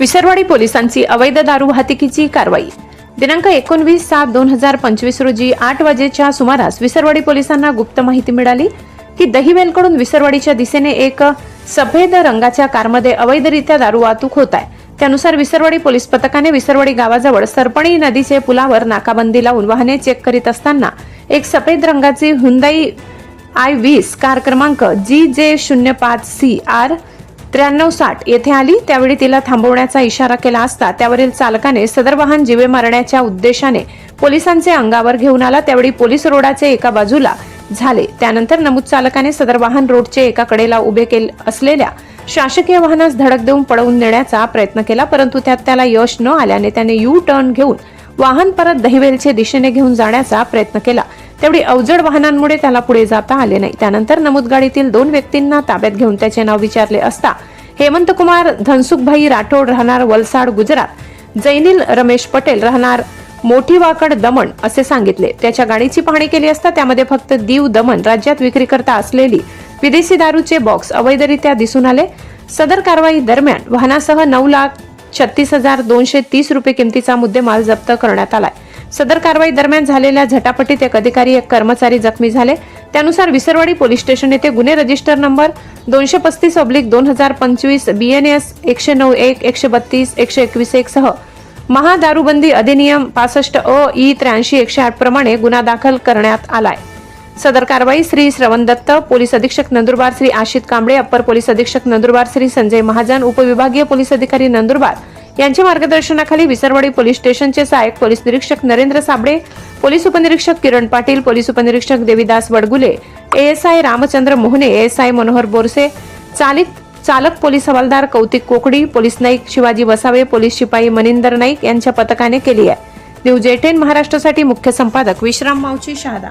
विसरवाडी पोलिसांची अवैध दारू वाहतुकीची कारवाई. दिनांक एकोणवीस सात दोन हजार पंचवीस रोजी आठ वाजेच्या सुमारास विसरवाडी पोलिसांना गुप्त माहिती मिळाली की दहिवेलकडून विसरवाडीच्या दिशेने एक सफेद रंगाच्या कारमध्ये अवैधरित्या दारू वाहतूक होत आहे. त्यानुसार विसरवाडी पोलीस पथकाने विसरवाडी गावाजवळ सरपणी नदीचे पुलावर नाकाबंदी लावून वाहने चेक करीत असताना एक सफेद रंगाची हुंदाई आय वीस कार क्रमांक जी जे शून्य पाच सी आर त्र्याण्णव साठ येथे आली त्यावेळी तिला थांबवण्याचा इशारा केला असता त्यावरील चालकाने सदर वाहन जीवे मारण्याच्या उद्देशाने पोलिसांचे अंगावर घेऊन आला त्यावेळी पोलीस रोडाचे एका बाजूला झाले. त्यानंतर नमूद चालकाने सदर वाहन रोडचे एका कडेला उभे केले असलेल्या शासकीय वाहनास धडक देऊन पळवून नेण्याचा प्रयत्न केला परंतु त्यात त्याला यश न आल्याने त्याने यू टर्न घेऊन वाहन परत दहिवेलचे दिशेने घेऊन जाण्याचा प्रयत्न केला. तेवढी अवजड वाहनांमुळे त्याला पुढे जाता आले नाही. त्यानंतर नमूद गाडीतील दोन व्यक्तींना ताब्यात घेऊन त्याचे नाव विचारले असता हेमंत कुमार धनसुखभाई राठोड राहणार वलसाड गुजरात. जैनिल रमेश पटेल राहणार मोठी वाकड दमण असे सांगितले. त्याच्या गाडीची पाहणी केली असता त्यामध्ये फक्त दीव दमण राज्यात विक्री करता असलेली विदेशी दारूचे बॉक्स अवैधरित्या दिसून आले. सदर कारवाई दरम्यान वाहनासह नऊ लाख छत्तीस हजार दोनशे तीस रुपये किमतीचा मुद्देमाल जप्त करण्यात आलाय. सदर कारवाई दरम्यान झालेल्या झटापटीत एक अधिकारी एक कर्मचारी जखमी झाले. त्यानुसार विसरवाडी पोलीस स्टेशन येथे गुन्हे रजिस्टर नंबर दोनशे पस्तीस ऑब्लिक दोन हजार पंचवीस बीएनएस एकशे नऊ एक एकशे बत्तीस एकशे एकवीस एक सह महादारूबंदी अधिनियम पासष्ट अ ई त्र्याऐंशी एकशे आठ प्रमाणे गुन्हा दाखल करण्यात आलाय. सदर कारवाई श्री श्रवण दत्त पोलीस अधीक्षक नंदुरबार श्री आशित कांबळे अप्पर पोलीस अधीक्षक नंदुरबार श्री संजय महाजन उपविभागीय पोलीस अधिकारी नंदुरबार यांच्या मार्गदर्शनाखाली विसरवाडी पोलीस स्टेशनचे सहाय्यक पोलीस निरीक्षक नरेंद्र साबळे पोलीस उपनिरीक्षक किरण पाटील पोलीस उपनिरीक्षक देवीदास वडगुले एएसआय रामचंद्र मोहने एएसआय मनोहर बोरसे चालिक चालक पोलीस हवालदार कौतिक कोकडी पोलीस नाईक शिवाजी वसावे पोलीस शिपाई मनिंदर नाईक यांच्या पथकाने केली आहे. न्यूज एटेन महाराष्ट्रासाठी मुख्य संपादक विश्राम मावची शहादा.